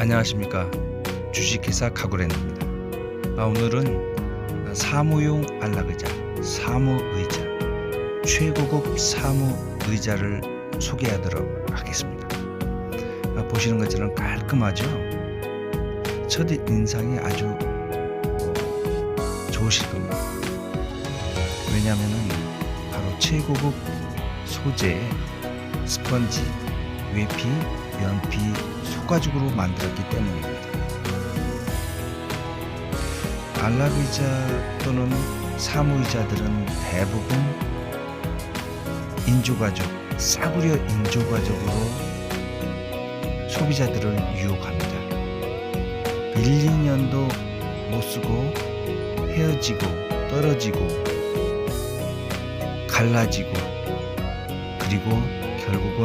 안녕하십니까 주식회사 가구렌입니다. 아, 오늘은 사무용 안락의자, 사무의자, 최고급 사무의자를 소개하도록 하겠습니다. 아, 보시는 것처럼 깔끔하죠. 첫 인상이 아주 어, 좋으실 겁니다. 왜냐하면 바로 최고급 소재 스펀지, 외피, 연피, 소가죽으로 만들었기 때문입니다. 안락의자 또는 사무의자들은 대부분 인조가죽, 싸구려 인조가죽으로 소비자들을 유혹합니다. 1, 2년도 못 쓰고 헤어지고 떨어지고 갈라지고 그리고 결국은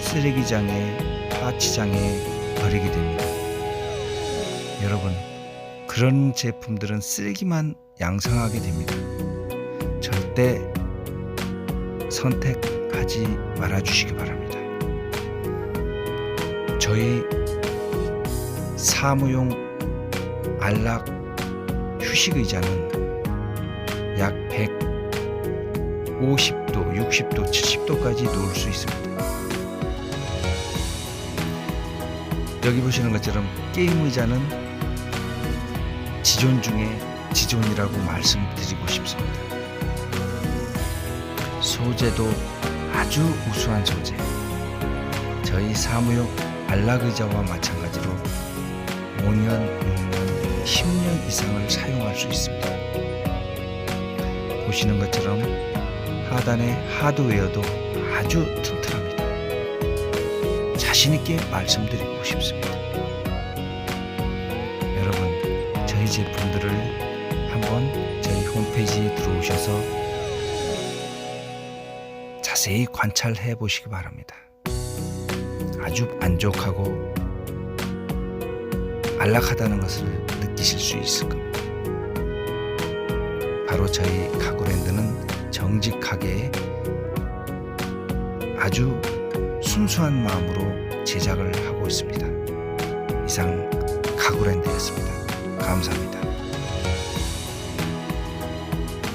쓰레기장에 파치장에 버리게 됩니다. 여러분 그런 제품들은 쓰레기만 양상하게 됩니다. 절대 선택하지 말아 주시기 바랍니다. 저희 사무용 안락 휴식 의자는 약 150도, 60도, 70도까지 놓을 수 있습니다. 여기 보시는 것처럼 게임 의자는 지존 중에 지존이라고 말씀드리고 싶습니다. 소재도 아주 우수한 소재. 저희 사무용 안락 의자와 마찬가지로 5년, 6년, 10년 이상을 사용할 수 있습니다. 보시는 것처럼 하단의 하드웨어도 아주 튼튼합니다. 자신있게 말씀드리고 싶습니다. 여러분, 저희 제품들을 한번 저희 홈페이지에 들어오셔서 자세히 관찰해 보시기 바랍니다. 아주 만족하고 안락하다는 것을 느끼실 수 있을 겁니다. 바로 저희 가구랜드는 정직하게 아주 순수한 마음으로 제작을 하고 있습니다. 이상 가구랜드였습니다. 감사합니다.